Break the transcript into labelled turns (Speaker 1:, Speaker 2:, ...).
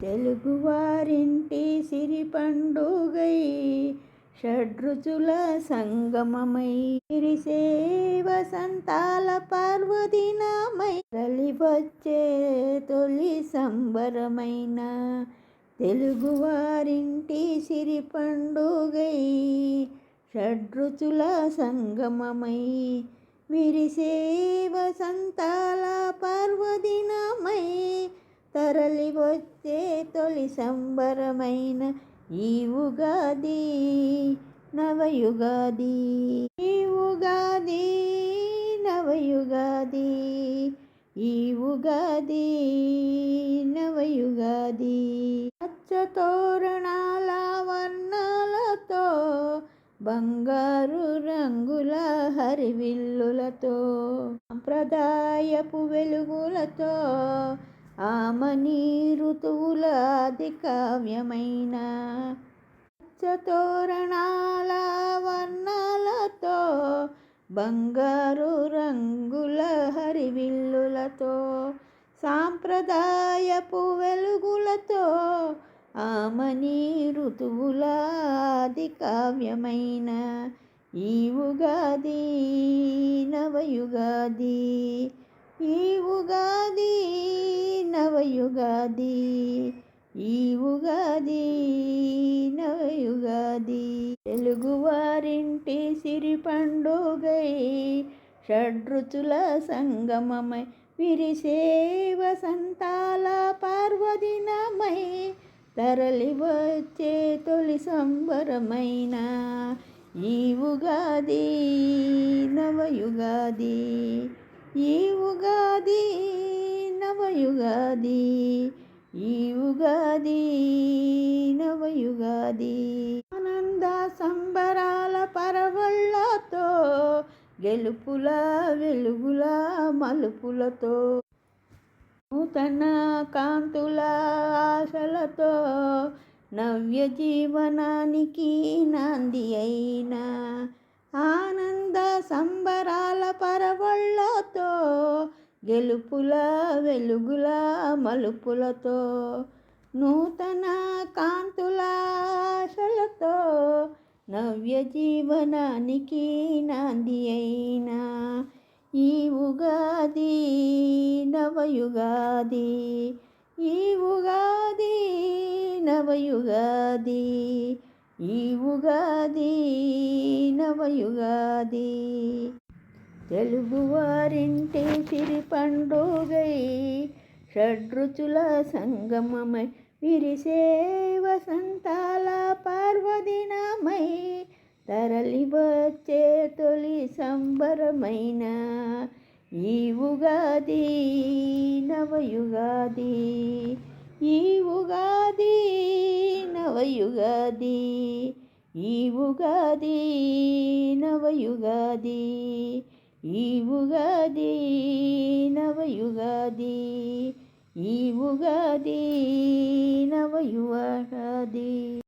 Speaker 1: తెలుగువారింటి సిరి పండుగై షడ్రుచుల సంగమమై విరిసే వసంతాల పార్వదినమై వచ్చే తొలి సంబరమైన తెలుగువారింటి సిరి పండుగై షడ్రుచుల సంగమమై విరిసే వసంతాల పర్వదినమై తరలి వచ్చే తొలి సంబరమైన ఈ ఉగాది నవయుగాది. ఈ ఉగాది నవయుగాది. ఈ ఉగాది నవయుగాది. తోరణాల వర్ణాలతో బంగారు రంగుల హరివిల్లులతో సంప్రదాయపు వెలుగులతో ఆమని ఋతువుల ఆది కావ్యమైన తోరణాల వర్ణాలతో బంగారు రంగుల హరివిల్లులతో సాంప్రదాయపు వెలుగులతో ఆమని ఋతువుల ఆది కావ్యమైన ఈ ఉగాది నవయుగాది ఈ ఉగాది నవయుగాది ఈ ఉగాది నవయుగాది. తెలుగువారింటి సిరి పండుగై షడ్రుచుల సంగమమై విరిసే వసంతాల పార్వదినమై తరలి వచ్చే తొలి సంబరమైన ఈ ఉగాది నవయుగాది. ఈ ఉగాది నవయుగాది ఈ ఉగాది నవయుగాది. ఆనంద సంబరాల పరవళ్ళతో గెలుపుల వెలుగుల మలుపులతో నూతన కాంతుల ఆశలతో నవ్య జీవనానికి నాంది గెలుపుల వెలుగుల మలుపులతో నూతన కాంతుల ఆశలతో నవ్య జీవనానికి నాంది అయినా ఈ ఉగాది నవయుగాది ఈ ఉగాది నవయుగాది ఈ ఉగాది నవయుగాది. తెలుగువారింటి సిరి పండుగై షడ్రుచుల సంగమమై విరిసే వసంతాల పార్వదినమై తరలి వచ్చే తొలి సంబరమైన ఈ ఉగాది నవయుగాది. ఈ ఉగాది నవయుగాది. ఈ ఉగాది నవయుగాది. ఈ ఉగాది నవయుగాది ఈ ఉగాది నవయుగాది.